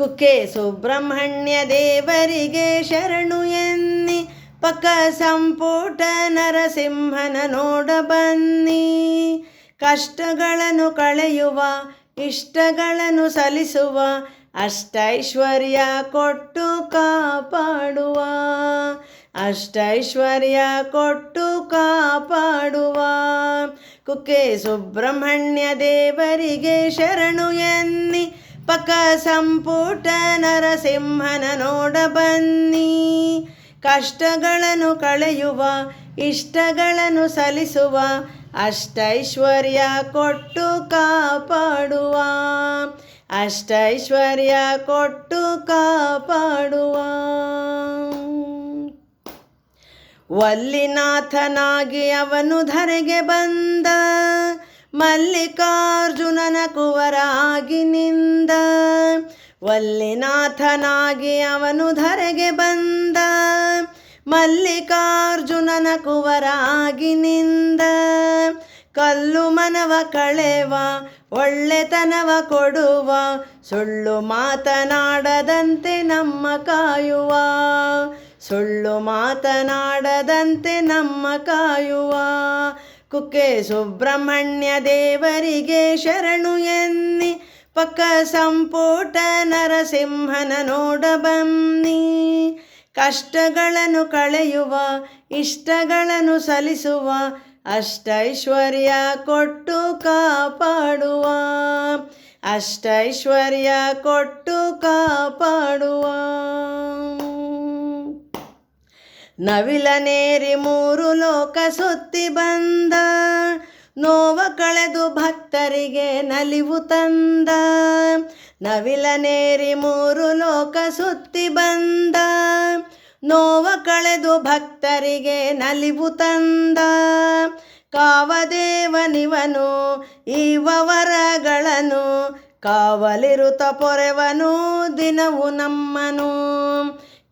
ಕುಕ್ಕೆ ಸುಬ್ರಹ್ಮಣ್ಯ ದೇವರಿಗೆ ಶರಣು ಎನ್ನಿ, ಪಕ್ಕ ಸಂಪುಟ ನರಸಿಂಹನ ನೋಡ ಬನ್ನಿ. ಕಷ್ಟಗಳನ್ನು ಕಳೆಯುವ, ಇಷ್ಟಗಳನ್ನು ಸಲಿಸುವ ಅಷ್ಟೈಶ್ವರ್ಯ ಕೊಟ್ಟು ಕಾಪಾಡುವ, ಅಷ್ಟೈಶ್ವರ್ಯ ಕೊಟ್ಟು ಕಾಪಾಡುವ. ಕುಕ್ಕೆ ಸುಬ್ರಹ್ಮಣ್ಯ ದೇವರಿಗೆ ಶರಣು ಎನ್ನಿ ಪಕ್ಕ ಸಂಪುಟ ನರಸಿಂಹನ ನೋಡ ಬನ್ನಿ. ಕಷ್ಟಗಳನ್ನು ಕಳೆಯುವ, ಇಷ್ಟಗಳನ್ನು ಸಲಿಸುವ ಅಷ್ಟೈಶ್ವರ್ಯ ಕೊಟ್ಟು ಕಾಪಾಡುವ. ಅಷ್ಟೈಶ್ವರ್ಯ ಕೊಟ್ಟು ಕಾಪಾಡುವ. ವಲ್ಲಿನಾಥನಾಗಿ ಅವನು ಧರೆಗೆ ಬಂದ. ಮಲ್ಲಿಕಾರ್ಜುನನ ಕುವರಾಗಿ ನಿಂದ ವಲ್ಲಿನಾಥನಾಗಿ ಅವನು ಧರೆಗೆ ಬಂದ, ಮಲ್ಲಿಕಾರ್ಜುನನ ಕುವರಾಗಿ ನಿಂದ. ಕಲ್ಲು ಮನವ ಕಳೆವ, ಒಳ್ಳೆತನವ ಕೊಡುವ, ಸುಳ್ಳು ಮಾತನಾಡದಂತೆ ನಮ್ಮ ಕಾಯುವ, ಸುಳ್ಳು ಮಾತನಾಡದಂತೆ ನಮ್ಮ ಕಾಯುವ. ಕುಕ್ಕೆ ಸುಬ್ರಹ್ಮಣ್ಯ ದೇವರಿಗೆ ಶರಣು ಎನ್ನಿ, ಪಕ್ಕ ಸಂಪುಟ ನರಸಿಂಹನ ನೋಡಬನ್ನಿ ಕಷ್ಟಗಳನ್ನು ಕಳೆಯುವ, ಇಷ್ಟಗಳನ್ನು ಸಲಿಸುವ ಅಷ್ಟೈಶ್ವರ್ಯ ಕೊಟ್ಟು ಕಾಪಾಡುವ. ಅಷ್ಟೈಶ್ವರ್ಯ ಕೊಟ್ಟು ಕಾಪಾಡುವ. ನವಿಲನೇರಿ ಮೂರು ಲೋಕ ಸುತ್ತಿ ಬಂದ, ನೋವ ಕಳೆದು ಭಕ್ತರಿಗೆ ನಲಿವು ತಂದ. ನವಿಲನೇರಿ ಮೂರು ಲೋಕ ಸುತ್ತಿ ಬಂದ, ನೋವ ಕಳೆದು ಭಕ್ತರಿಗೆ ನಲಿವು ತಂದ. ಕಾವದೇವನಿವನು ವರಗಳನು, ಕಾವಲಿರುತ ಪೊರೆವನು, ದಿನವು ನಮ್ಮನು.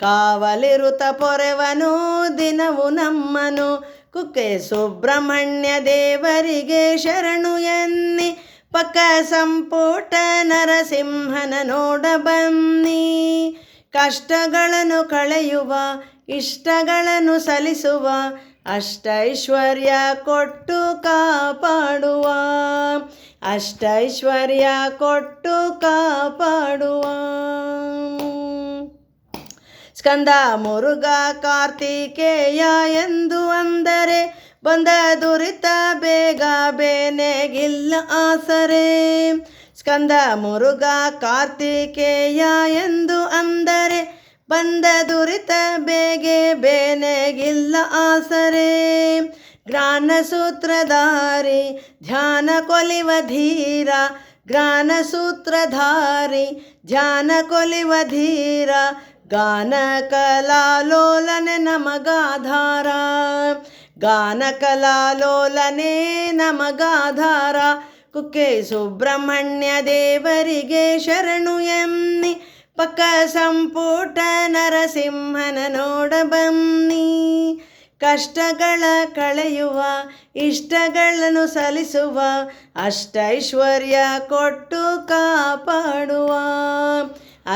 ಕಾವಲಿರುತ ಪೊರೆವನು, ದಿನವು ನಮ್ಮನು. ಕುಕ್ಕೆ ಸುಬ್ರಹ್ಮಣ್ಯ ದೇವರಿಗೆ ಶರಣು ಎನ್ನಿ. ಪಕ್ಕ ಸಂಪುಟ ನರಸಿಂಹನ ನೋಡ ಬನ್ನಿ. ಕಷ್ಟಗಳನ್ನು ಕಳೆಯುವ, ಇಷ್ಟಗಳನ್ನು ಸಲಿಸುವ ಅಷ್ಟೈಶ್ವರ್ಯ ಕೊಟ್ಟು ಕಾಪಾಡುವ. ಅಷ್ಟೈಶ್ವರ್ಯ ಕೊಟ್ಟು ಕಾಪಾಡುವ. ಸ್ಕಂದ ಮುರುಘ ಕಾರ್ತಿಕೇಯ ಎಂದು ಅಂದರೆ, ಬಂದ ದುರಿತ ಬೇಗ ಬೇನೆಗಿಲ್ಲ ಆಸರೆ. ಸ್ಕಂದ ಮುರುಘ ಕಾರ್ತಿಕೇಯ ಎಂದು ಅಂದರೆ, ಬಂದ ದುರಿತ ಬೇಗೆ ಬೇನೆಗಿಲ್ಲ ಆಸರೆ. ಜ್ಞಾನಸೂತ್ರಧಾರಿ, ಧ್ಯಾನ ಕೊಲಿವ ಧೀರ. ಜ್ಞಾನಸೂತ್ರಧಾರಿ, ಧ್ಯಾನ ಕೊಲಿವ ಧೀರ. ಗಾನ ಕಲಾಲೋಲನೆ ನಮಗಾಧಾರ. ಗಾನ ಕಲಾಲೋಲನೆ ನಮಗಾಧಾರ. ಕುಕ್ಕೆ ಸುಬ್ರಹ್ಮಣ್ಯ ದೇವರಿಗೆ ಶರಣು ಎಮ್ಮಿ. ಪಕ್ಕ ಸಂಪುಟ ನರಸಿಂಹನ ನೋಡ ಬನ್ನಿ. ಕಷ್ಟಗಳ ಕಳೆಯುವ, ಇಷ್ಟಗಳನ್ನು ಸಲಿಸುವ ಅಷ್ಟೈಶ್ವರ್ಯ ಕೊಟ್ಟು ಕಾಪಾಡುವ.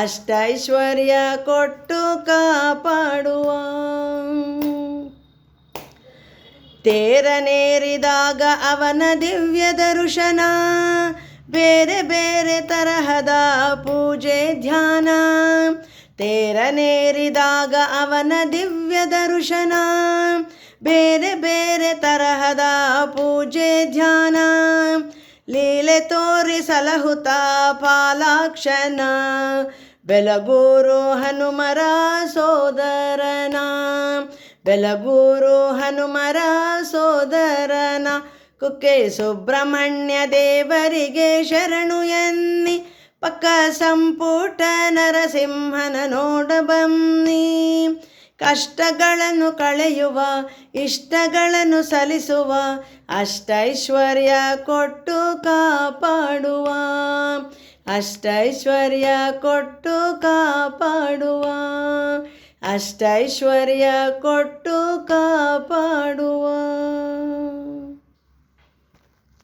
ಅಷ್ಟೈಶ್ವರ್ಯ ಕೊಟ್ಟು ಕಾಪಾಡುವ. ತೇರನೇರಿದಾಗ ಅವನ ದಿವ್ಯ ದರ್ಶನ, ಬೇರೆ ಬೇರೆ ತರಹದ ಪೂಜೆ ಧ್ಯಾನ. ತೇರನೇರಿದಾಗ ಅವನ ದಿವ್ಯ ದರ್ಶನ, ಬೇರೆ ಬೇರೆ ತರಹದ ಪೂಜೆ ಧ್ಯಾನ. ಲೀಲೆ ತೋರಿ ಸಲಹುತ ಪಾಲಾಕ್ಷನ ಬೆಲಗೂರು ಹನುಮರ ಸೋದರನ, ಬೆಲಗೂರು ಹನುಮರ ಸೋದರನ, ಕುಕ್ಕೆ ಸುಬ್ರಹ್ಮಣ್ಯ ದೇವರಿಗೆ ಶರಣು ಎನ್ನಿ, ಪಕ್ಕ ಸಂಪುಟ ನರಸಿಂಹನ ನೋಡ ಬನ್ನಿ. ಕಷ್ಟಗಳನ್ನು ಕಳೆಯುವ, ಇಷ್ಟಗಳನ್ನು ಸಲಿಸುವ ಅಷ್ಟೈಶ್ವರ್ಯ ಕೊಟ್ಟು ಕಾಪಾಡುವ. ಅಷ್ಟೈಶ್ವರ್ಯ ಕೊಟ್ಟು ಕಾಪಾಡುವ. ಅಷ್ಟೈಶ್ವರ್ಯ ಕೊಟ್ಟು ಕಾಪಾಡುವ.